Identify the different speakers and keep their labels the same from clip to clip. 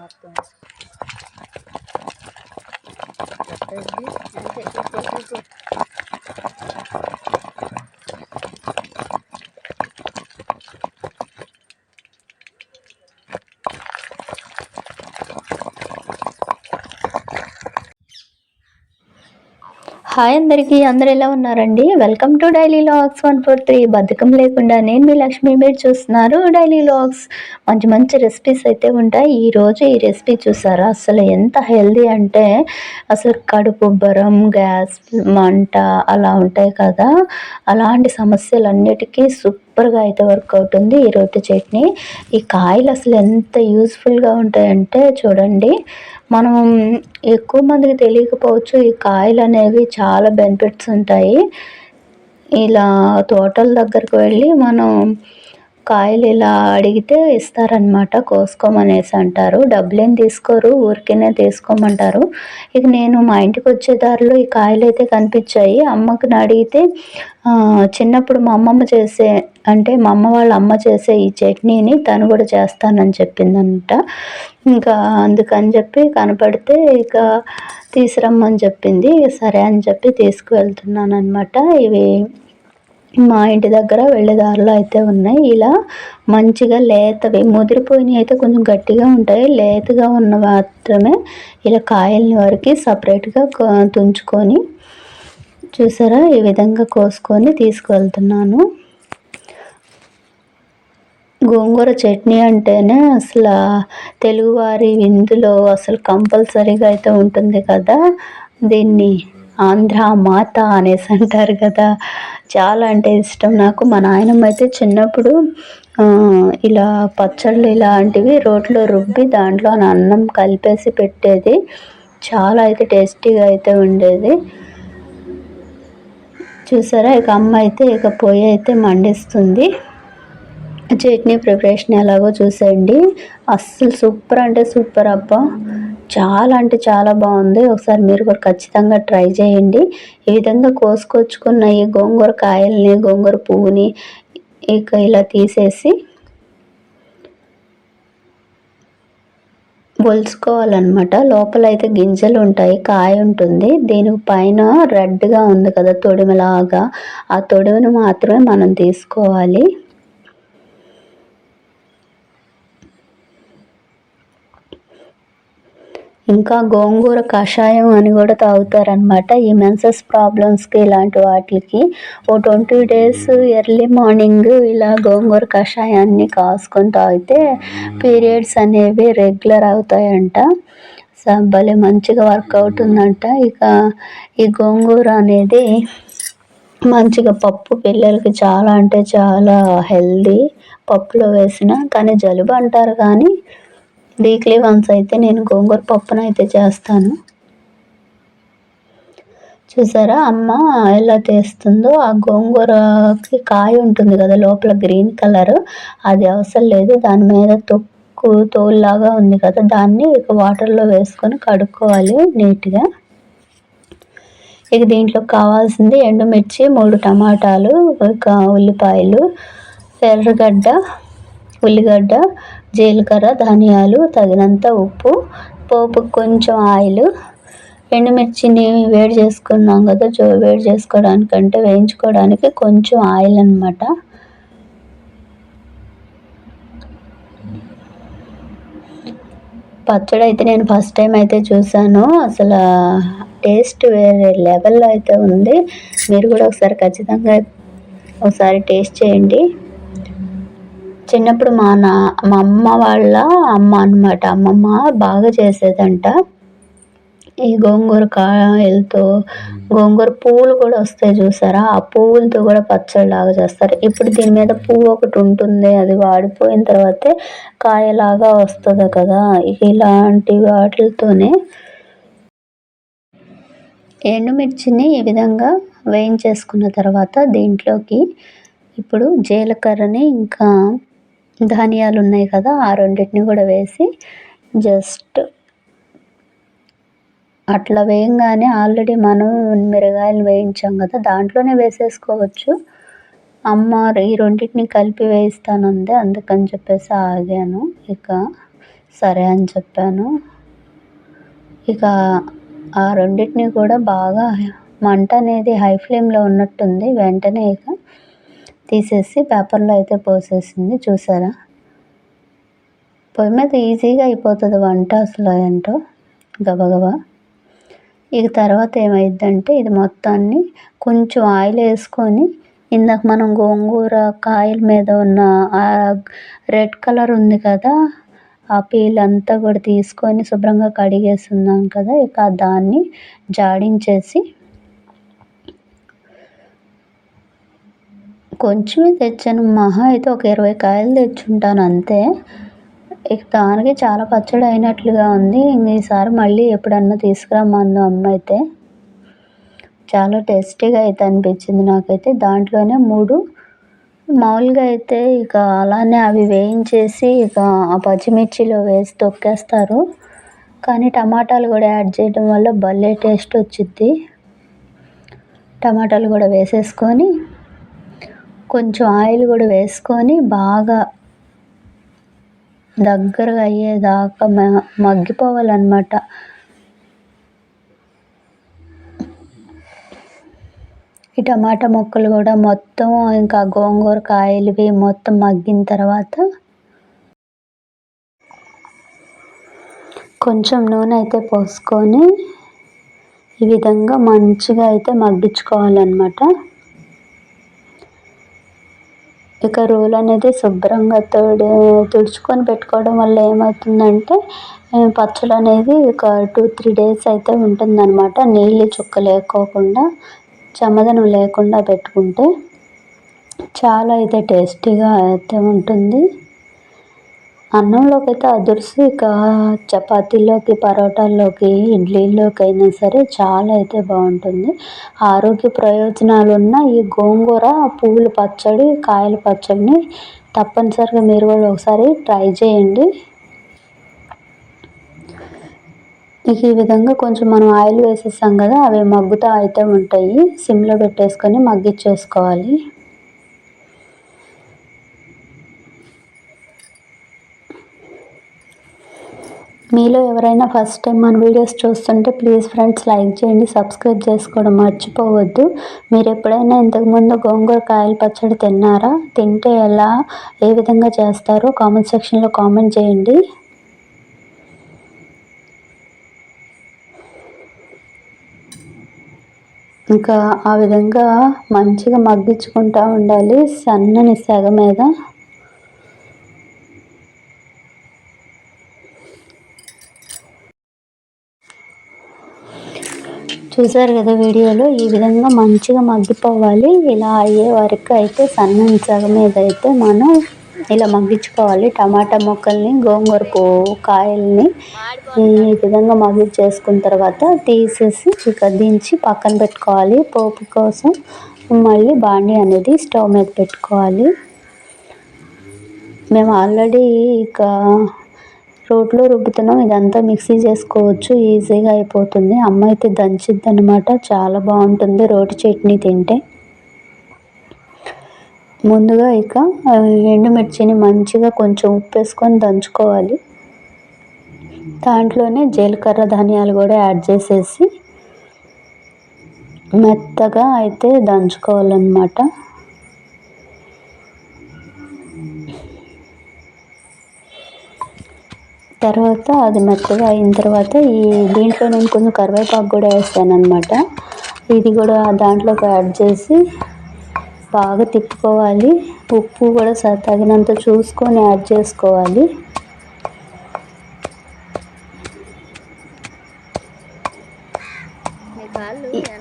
Speaker 1: మొత్తం రెడ్డి అంతే ఇటు
Speaker 2: హాయ్ అందరికీ అందరు ఎలా ఉన్నారండి? Welcome to daily logs one four three బద్ధకం లేకుండా నేను మీ లక్ష్మి మీరు చూస్తున్నారు డైలీ లాగ్స్ మంచి మంచి రెసిపీస్ అయితే ఉంటాయి. ఈరోజు ఈ రెసిపీ చూసారా? అసలు ఎంత హెల్దీ అంటే అసలు కడుపు ఉబ్బరం గ్యాస్ మంట అలా ఉంటాయి కదా. అలాంటి సమస్యలన్నిటికీ సూపర్గా అయితే వర్క్ అవుతుంది ఈ రొట్టె చట్నీ. ఈ కాయలు అసలు ఎంత యూస్ఫుల్గా ఉంటాయంటే చూడండి మనం ఎక్కువ మందికి తెలియకపోవచ్చు ఈ కాయలు అనేవి చాలా బెనిఫిట్స్ ఉంటాయి. ఇలా తోటల దగ్గరకు వెళ్ళి మనం కాయలు ఇలా అడిగితే ఇస్తారనమాట కోసుకోమనేసి అంటారు. డబ్బులేం తీసుకోరు ఊరికేనే తీసుకోమంటారు. ఇక నేను మా ఇంటికి వచ్చే దారిలో ఈ కాయలు అయితే కనిపించాయి. అమ్మకి అడిగితే చిన్నప్పుడు మా అమ్మమ్మ చేసే అంటే మా అమ్మ వాళ్ళ అమ్మ చేసే ఈ చట్నీని తను కూడా చేస్తానని చెప్పిందంట. ఇంకా అందుకని చెప్పి కనపడితే ఇక తీసురమ్మని చెప్పింది. సరే అని చెప్పి తీసుకువెళ్తున్నాను అనమాట ఇవి మా ఇంటి దగ్గర వెళ్ళే దారిలో అయితే ఉన్నాయి. ఇలా మంచిగా లేతవి ముదిరిపోయినవి అయితే కొంచెం గట్టిగా ఉంటాయి. లేతగా ఉన్న మాత్రమే ఇలా కాయల్ని వరకు సపరేట్గా తుంచుకొని చూసారా? ఈ విధంగా కోసుకొని తీసుకువెళ్తున్నాను. గోంగూర చట్నీ అంటేనే అసలు తెలుగువారి విందులో అసలు కంపల్సరీగా అయితే ఉంటుంది కదా. దీన్ని ఆంధ్ర మాత అనేసి అంటారు కదా. చాలా అంటే ఇష్టం నాకు. మా నాయనమ్మ అయితే చిన్నప్పుడు ఇలా పచ్చళ్ళు ఇలాంటివి రోట్లో రుబ్బి దాంట్లో అన్నం కలిపేసి పెట్టేది. చాలా అయితే టేస్టీగా అయితే ఉండేది. చూసారా? ఇక అమ్మ అయితే ఇక పొయ్యి అయితే మండిస్తుంది. చట్నీ ప్రిపరేషన్ ఎలాగో చూసేయండి. అస్సలు సూపర్ అంటే సూపర్ అబ్బా. చాలా అంటే చాలా బాగుంది. ఒకసారి మీరు కూడా ఖచ్చితంగా ట్రై చేయండి. ఈ విధంగా కోసుకొచ్చుకున్న ఈ గోంగూర కాయల్ని గోంగూర పువ్వుని ఇక ఇలా తీసేసి ఒలుచుకోవాలన్నమాట లోపల అయితే గింజలు ఉంటాయి కాయ ఉంటుంది. దీని పైన రెడ్గా ఉంది కదా తొడిమలాగా. ఆ తొడిమను మాత్రమే మనం తీసుకోవాలి. ఇంకా గోంగూర కషాయం అని కూడా తాగుతారనమాట ఈ మెన్సెస్ ప్రాబ్లమ్స్కి ఇలాంటి వాటికి ఓ ట్వంటీ డేస్ ఎర్లీ మార్నింగ్ ఇలా గోంగూర కషాయాన్ని కాసుకొని తాగితే పీరియడ్స్ అనేవి రెగ్యులర్ అవుతాయంట. సో భలే మంచిగా వర్క్ అవుతుందంట. ఇక ఈ గోంగూర అనేది మంచిగా పప్పు పిల్లలకి చాలా అంటే చాలా హెల్దీ పప్పులో వేసిన కానీ జలుబు అంటారు కానీ వీక్లీ వన్స్ అయితే నేను గోంగూర పప్పును అయితే చేస్తాను. చూసారా అమ్మ ఎలా తీస్తుందో ఆ గోంగూరకి కాయ ఉంటుంది కదా లోపల గ్రీన్ కలర్ అది అవసరం లేదు. దాని మీద తొక్కు తోలులాగా ఉంది కదా. దాన్ని ఇక వాటర్లో వేసుకొని కడుక్కోవాలి నీట్గా. ఇక దీంట్లో కావాల్సింది ఎండుమిర్చి మూడు టమాటాలు ఒక ఉల్లిపాయలు ఎర్రగడ్డ ఉల్లిగడ్డ జీలకర్ర ధనియాలు తగినంత ఉప్పు పోపు కొంచెం ఆయిల్. ఎండుమిర్చిని వేడి చేసుకున్నాం కదా చో వేడి చేసుకోవడానికంటే వేయించుకోవడానికి కొంచెం ఆయిల్ అనమాట పచ్చడి అయితే నేను ఫస్ట్ టైం అయితే చూసాను అసలు టేస్ట్ వేరే లెవెల్లో అయితే ఉంది. మీరు కూడా ఒకసారి ఖచ్చితంగా ఒకసారి టేస్ట్ చేయండి. చిన్నప్పుడు మా నా మా అమ్మ వాళ్ళ అమ్మ అనమాట అమ్మమ్మ బాగా చేసేదంట. ఈ గోంగూర కాయలతో గోంగూర పువ్వులు కూడా వస్తాయి చూసారా? ఆ పువ్వులతో కూడా పచ్చడి లాగా చేస్తారు. ఇప్పుడు దీని మీద పువ్వు ఒకటి ఉంటుంది అది వాడిపోయిన తర్వాతే కాయలాగా వస్తుంది కదా. ఇలాంటి వాటితోనే ఎండుమిర్చిని ఈ విధంగా వేయించేసుకున్న తర్వాత దీంట్లోకి ఇప్పుడు జీలకర్రని ఇంకా ధనియాలు ఉన్నాయి కదా ఆ రెండింటిని కూడా వేసి జస్ట్ అట్లా వేయంగానే ఆల్రెడీ మనం మిరగాయలు వేయించాం కదా దాంట్లోనే వేసేసుకోవచ్చు. అమ్మ ఈ రెండింటిని కలిపి వేయిస్తానంది అందుకని చెప్పేసి ఆగాను. ఇక సరే అని చెప్పాను. ఇక ఆ రెండింటిని కూడా బాగా మంట అనేది హై ఫ్లేమ్లో ఉన్నట్టుంది వెంటనే ఇక తీసేసి పేపర్లో అయితే పోసేసింది. చూసారా? పొయ్యి మీద ఈజీగా అయిపోతుంది వంట అసలు ఏంటో. గబగబా. ఇక తర్వాత ఏమైందంటే ఇది మొత్తాన్ని కొంచెం ఆయిల్ వేసుకొని ఇందాక మనం గోంగూర కాయల మీద ఉన్న ఆ రెడ్ కలర్ ఉంది కదా ఆ పీల్ అంతా కూడా తీసుకొని శుభ్రంగా కడిగేస్తున్నాం కదా ఇక దాన్ని జాడించేసి కొంచెమే తెచ్చాను. మహా అయితే ఒక ఇరవై కాయలు తెచ్చుంటాను అంతే. ఇక దానికి చాలా పచ్చడి అయినట్లుగా ఉంది. ఈసారి మళ్ళీ ఎప్పుడన్నా తీసుకురమ్మందు అమ్మ అయితే. చాలా టేస్టీగా అయితే అనిపించింది నాకైతే. దాంట్లోనే మూడు. మామూలుగా అయితే ఇక అలానే అవి వేయించేసి ఇక ఆ పచ్చిమిర్చిలో వేసి తొక్కేస్తారు. కానీ టమాటాలు కూడా యాడ్ చేయడం వల్ల భలే టేస్ట్ వచ్చింది టమాటాలు కూడా వేసేసుకొని కొంచెం ఆయిల్ కూడా వేసుకొని బాగా దగ్గరగా అయ్యేదాకా మ మగ్గిపోవాలన్నమాట. ఈ టమాటా ముక్కలు కూడా మొత్తం ఇంకా గోంగూర కాయలువి మొత్తం మగ్గిన తర్వాత కొంచెం నూనె అయితే పోసుకొని ఈ విధంగా మంచిగా అయితే మగ్గించుకోవాలన్నమాట. ఇక రోలు అనేది శుభ్రంగా తోడు తుడుచుకొని పెట్టుకోవడం వల్ల ఏమవుతుందంటే పచ్చడి అనేది ఒక టూ త్రీ డేస్ అయితే ఉంటుందన్నమాట. నీళ్ళు చుక్క లేకోకుండా చమదనం లేకుండా పెట్టుకుంటే చాలా అయితే టేస్టీగా అయితే ఉంటుంది. అన్నంలోకి అయితే అదుర్సి ఇక చపాతీలోకి పరోటాల్లోకి ఇడ్లీలోకి అయినా సరే చాలా అయితే బాగుంటుంది. ఆరోగ్య ప్రయోజనాలు ఉన్న ఈ గోంగూర పువ్వుల పచ్చడి కాయల పచ్చడిని తప్పనిసరిగా మీరు కూడా ఒకసారి ట్రై చేయండి. ఇక ఈ విధంగా కొంచెం మనం ఆయిల్ వేసేసాం కదా అవి మగ్గుతూ అయితే ఉంటాయి. సిమ్లో పెట్టేసుకొని మగ్గిచ్చేసుకోవాలి. మీలో ఎవరైనా ఫస్ట్ టైం మన వీడియోస్ చూస్తుంటే ప్లీజ్ ఫ్రెండ్స్ లైక్ చేయండి సబ్స్క్రైబ్ చేసుకోవడం మర్చిపోవద్దు. మీరు ఎప్పుడైనా ఇంతకుముందు గోంగూర కాయల పచ్చడి తిన్నారా? తింటే ఎలా ఏ విధంగా చేస్తారో కామెంట్ సెక్షన్లో కామెంట్ చేయండి. ఇంకా ఆ విధంగా మంచిగా మగ్గించుకుంటూ ఉండాలి. సన్నని సెగ మీద చూసారు కదా వీడియోలో? ఈ విధంగా మంచిగా మగ్గిపోవాలి. ఇలా అయ్యే వరకు అయితే సన్నం సగం మీద అయితే మనం ఇలా మగ్గించుకోవాలి. టమాటా మొక్కల్ని గోంగూర పువ్వు కాయల్ని ఈ విధంగా మగ్గించేసుకున్న తర్వాత తీసేసి ఇక దించి పక్కన పెట్టుకోవాలి. పోపు కోసం మళ్ళీ బాండి అనేది స్టవ్ మీద పెట్టుకోవాలి. మేము ఆల్రెడీ ఇక రోట్లో రుబ్బుతున్నాం. ఇదంతా మిక్సీ చేసుకోవచ్చు. ఈజీగా అయిపోతుంది. అమ్మ అయితే దంచిద్ది అనమాట చాలా బాగుంటుంది రోటి చట్నీ తింటే. ముందుగా ఇక ఎండుమిర్చిని మంచిగా కొంచెం ఉప్పు వేసుకొని దంచుకోవాలి. దాంట్లోనే జీలకర్ర ధనియాలు కూడా యాడ్ చేసేసి మెత్తగా అయితే దంచుకోవాలన్నమాట. తర్వాత అది మెత్తగా అయిన తర్వాత ఈ దీంట్లో నేను కొంచెం కరివేపాకు కూడా వేస్తాను అనమాట ఇది కూడా దాంట్లోకి యాడ్ చేసి బాగా తిప్పుకోవాలి. ఉప్పు కూడా తగినంత చూసుకొని యాడ్ చేసుకోవాలి.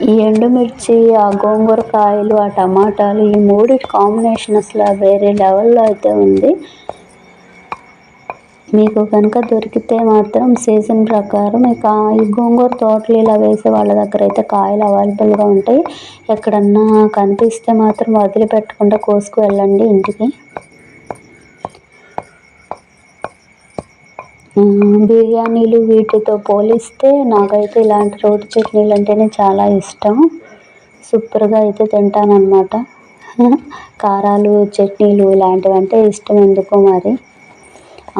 Speaker 2: ఈ ఎండుమిర్చి ఆ గోంగూర కాయలు ఆ టమాటాలు ఈ మూడు కాంబినేషన్ అసలు వేరే లెవెల్లో అయితే ఉంది. మీకు కనుక దొరికితే మాత్రం సీజన్ ప్రకారం ఇక ఈ గోంగూర తోటలు ఇలా వేసే వాళ్ళ దగ్గర అయితే కాయలు అవైలబుల్గా ఉంటాయి. ఎక్కడన్నా కనిపిస్తే మాత్రం వదిలిపెట్టకుండా కోసుకు వెళ్ళండి ఇంటికి బిర్యానీలు వీటితో పోలిస్తే నాకైతే ఇలాంటి రోటి చట్నీలు అంటేనే చాలా ఇష్టం. సూపర్గా అయితే తింటానన్నమాట. కారాలు చట్నీలు ఇలాంటివి అంటే ఇష్టం ఎందుకో మరి.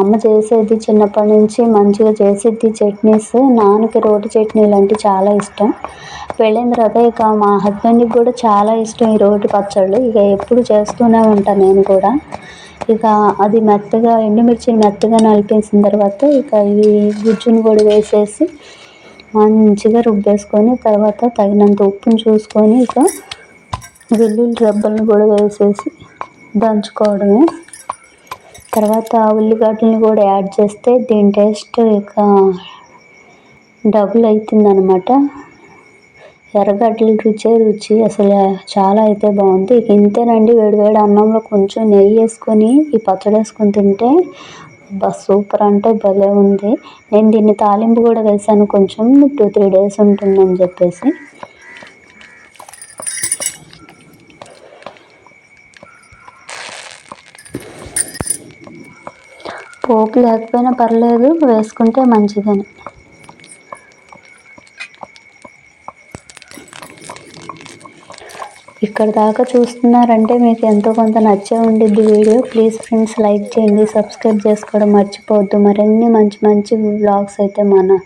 Speaker 2: అమ్మ చేసేది చిన్నప్పటి నుంచి మంచిగా చేసేది చట్నీస్. నాన్నకి రోటి చట్నీలు అంటే చాలా ఇష్టం. వెళ్ళిన తర్వాత ఇక మా హస్బెండ్కి కూడా చాలా ఇష్టం ఈ రోటి పచ్చళ్ళు. ఇక ఎప్పుడు చేస్తూనే ఉంటాను నేను కూడా. ఇక అది మెత్తగా ఎండుమిర్చిని మెత్తగా నలిపేసిన తర్వాత ఇక ఇవి గుజ్జును కూడా వేసేసి మంచిగా రుబ్బేసుకొని తర్వాత తగినంత ఉప్పును చూసుకొని ఇక వెల్లుల్లి రెబ్బలను కూడా వేసేసి దంచుకోవడమే. తర్వాత ఉల్లిగడ్డలను కూడా యాడ్ చేస్తే దీని టేస్ట్ ఇక డబుల్ అవుతుందనమాట ఎర్రగడ్డల రుచే రుచి అసలు చాలా అయితే బాగుంది. ఇక ఇంతేనండి వేడివేడి అన్నంలో కొంచెం నెయ్యి వేసుకొని ఈ పచ్చడి వేసుకొని తింటే బస్ సూపర్ అంటే భలే ఉంది. నేను దీన్ని తాలింపు కూడా వేసాను కొంచెం టూ త్రీ డేస్ ఉంటుందని చెప్పేసి. పోపు లేకపోయినా పర్లేదు వేసుకుంటే మంచిదని. ఇక్కడ దాకా చూస్తున్నారంటే మీకు ఎంతో కొంత నచ్చే ఉండిద్ది వీడియో. ప్లీజ్ ఫ్రెండ్స్ లైక్ చేయండి. సబ్స్క్రైబ్ చేసుకోవడం మర్చిపోవద్దు. మరిన్ని మంచి మంచి వ్లాగ్స్ అయితే మన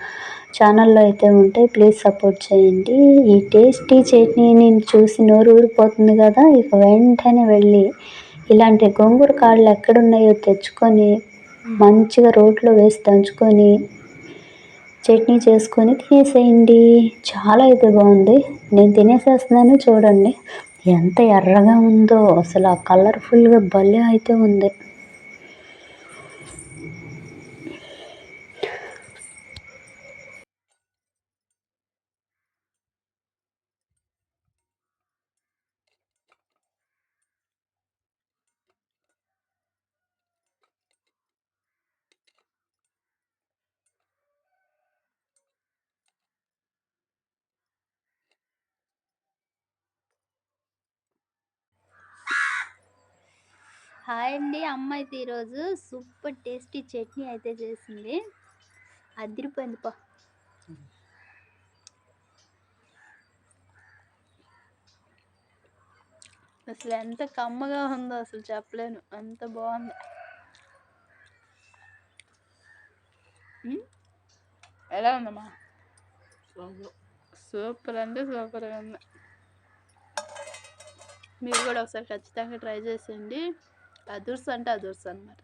Speaker 2: ఛానల్లో అయితే ఉంటాయి. ప్లీజ్ సపోర్ట్ చేయండి. ఈ టేస్టీ చట్నీని చూసి నోరు ఊరిపోతుంది కదా ఇక వెంటనే వెళ్ళి ఇలాంటి గోంగూర కాళ్ళు ఎక్కడున్నాయో తెచ్చుకొని మంచిగా రోట్లో వేసి దంచుకొని చట్నీ చేసుకొని తినేసేయండి. చాలా అయితే బాగుంది. నేను తినేసేస్తున్నాను చూడండి. ఎంత ఎర్రగా ఉందో. అసలు ఆ కలర్ఫుల్గా భలే అయితే ఉంది.
Speaker 1: హాయ్ అండి అమ్మ అయితే ఈరోజు సూపర్ టేస్టీ చట్నీ అయితే చేసింది. అదిరిపోయింది పా అసలు ఎంత కమ్మగా ఉందో అసలు చెప్పలేను. అంత బాగుంది? ఎలా ఉందమ్మా? సూపర్ అంటే సూపర్గా ఉంది. మీరు కూడా ఒకసారి ఖచ్చితంగా ట్రై చేసేయండి. అదుర్స్ అంటే అదుర్స్ అనమాట